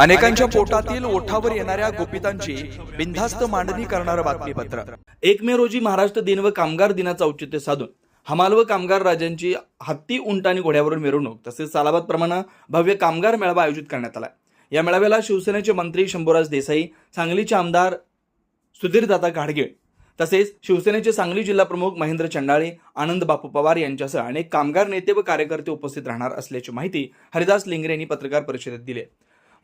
अनेकांच्या पोटातील ओठावर येणाऱ्या गोपितांची बिनधास्त मांडणी करणारं बातमीपत्र. एक मे रोजी महाराष्ट्र दिन व कामगार दिनाचं औचित्य साधून हमाल व कामगार राजांची हत्ती उंट आणि घोड्यावरून मिरवणूक तसेच सालाबाद प्रमाणे भव्य कामगार मेळावा आयोजित करण्यात आला या मेळाव्याला शिवसेनेचे मंत्री शंभूराज देसाई सांगलीचे आमदार सुधीरदादा घाडगे तसेच शिवसेनेचे सांगली जिल्हा प्रमुख महेंद्र चंडाळे आनंद बापू पवार यांच्यासह अनेक कामगार नेते व कार्यकर्ते उपस्थित राहणार असल्याची माहिती हरिदास लिंगरे यांनी पत्रकार परिषदेत दिली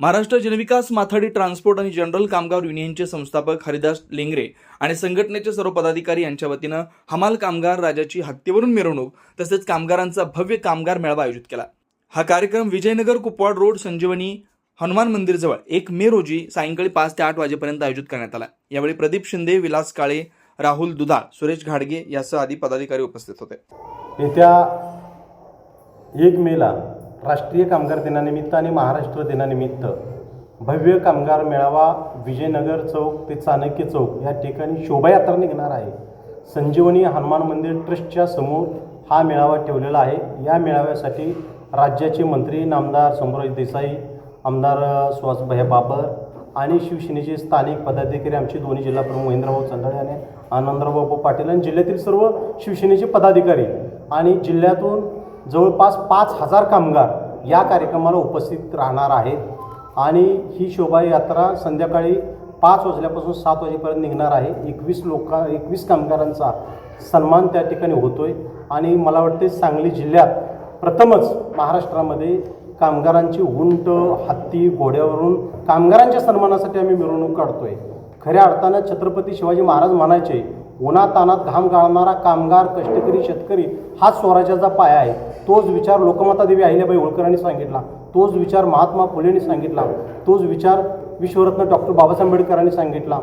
महाराष्ट्र जनविकास माथाडी ट्रान्सपोर्ट आणि जनरल कामगार युनियनचे संस्थापक हरिदास लिंगरे आणि संघटनेचे सर्व पदाधिकारी यांच्या वतीनं हमाल कामगार राजाची हत्तीवरून मिरवणूक तसेच कामगारांचा भव्य कामगार मेळावा आयोजित केला. हा कार्यक्रम विजयनगर कुपवाड रोड संजीवनी हनुमान मंदिरजवळ एक मे रोजी सायंकाळी पाच ते आठ वाजेपर्यंत आयोजित करण्यात आला. यावेळी प्रदीप शिंदे विलास काळे राहुल दुधाळ सुरेश घाडगे यासह आदी पदाधिकारी उपस्थित होते. येत्या एक मेला राष्ट्रीय कामगार दिनानिमित्त आणि महाराष्ट्र दिनानिमित्त भव्य कामगार मेळावा विजयनगर चौक ते चाणक्य चौक या ठिकाणी शोभायात्रा निघणार आहे. संजीवनी हनुमान मंदिर ट्रस्टच्या समोर हा मेळावा ठेवलेला आहे. या मेळाव्यासाठी राज्याचे मंत्री नामदार शंभूराज देसाई आमदार सुहासभाई बाबर आणि शिवसेनेचे स्थानिक पदाधिकारी आमचे दोन्ही जिल्हाप्रमुख महेंद्रभाऊ चंदळे आणि आनंदराव पाटील आणि जिल्ह्यातील सर्व शिवसेनेचे पदाधिकारी आणि जिल्ह्यातून जवळपास पाच हजार कामगार या कार्यक्रमाला उपस्थित राहणार आहेत. आणि ही शोभायात्रा संध्याकाळी पाच वाजल्यापासून सात वाजेपर्यंत निघणार आहे. एकवीस लोका एकवीस कामगारांचा सन्मान त्या ठिकाणी होतो आहे आणि मला वाटते सांगली जिल्ह्यात प्रथमच महाराष्ट्रामध्ये कामगारांची उंट हत्ती घोड्यावरून कामगारांच्या सन्मानासाठी आम्ही मिरवणूक काढतो आहे खऱ्या अर्थानं छत्रपती शिवाजी महाराज म्हणायचे उन्हातानात घाम गाळणारा कामगार कष्टकरी शेतकरी हाच स्वराज्याचा पाया आहे. तोच विचार लोकमातादेवी अहिल्याबाई होळकरांनी सांगितला. तोच विचार महात्मा फुलेंनी सांगितला. तोच विचार विश्वरत्न डॉक्टर बाबासाहेब आंबेडकरांनी सांगितला.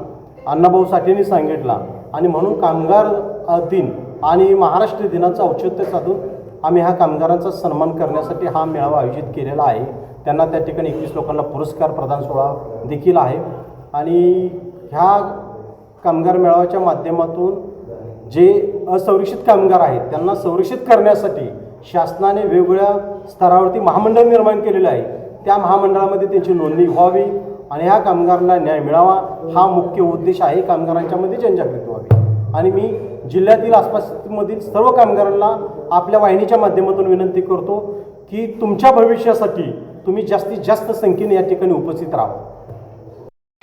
अण्णाभाऊ साठेंनी सांगितला. आणि म्हणून कामगार दिन आणि महाराष्ट्र दिनाचं औचित्य साधून आम्ही ह्या कामगारांचा सन्मान करण्यासाठी हा मेळावा आयोजित केलेला आहे. त्यांना त्या ठिकाणी एकवीस लोकांना पुरस्कार प्रदान सोहळा देखील आहे. आणि ह्या कामगार मेळाव्याच्या माध्यमातून जे असंरक्षित कामगार आहेत त्यांना संरक्षित करण्यासाठी शासनाने वेगवेगळ्या स्तरावरती महामंडळ निर्माण केलेलं आहे. त्या महामंडळामध्ये त्यांची नोंदणी व्हावी आणि ह्या कामगारांना न्याय मिळावा हा मुख्य उद्देश आहे. कामगारांच्यामध्ये जनजागृती व्हावी. आणि मी जिल्ह्यातील आसपासमधील सर्व कामगारांना आपल्या वाहिनीच्या माध्यमातून विनंती करतो की तुमच्या भविष्यासाठी तुम्ही जास्तीत जास्त संख्येने या ठिकाणी उपस्थित राहा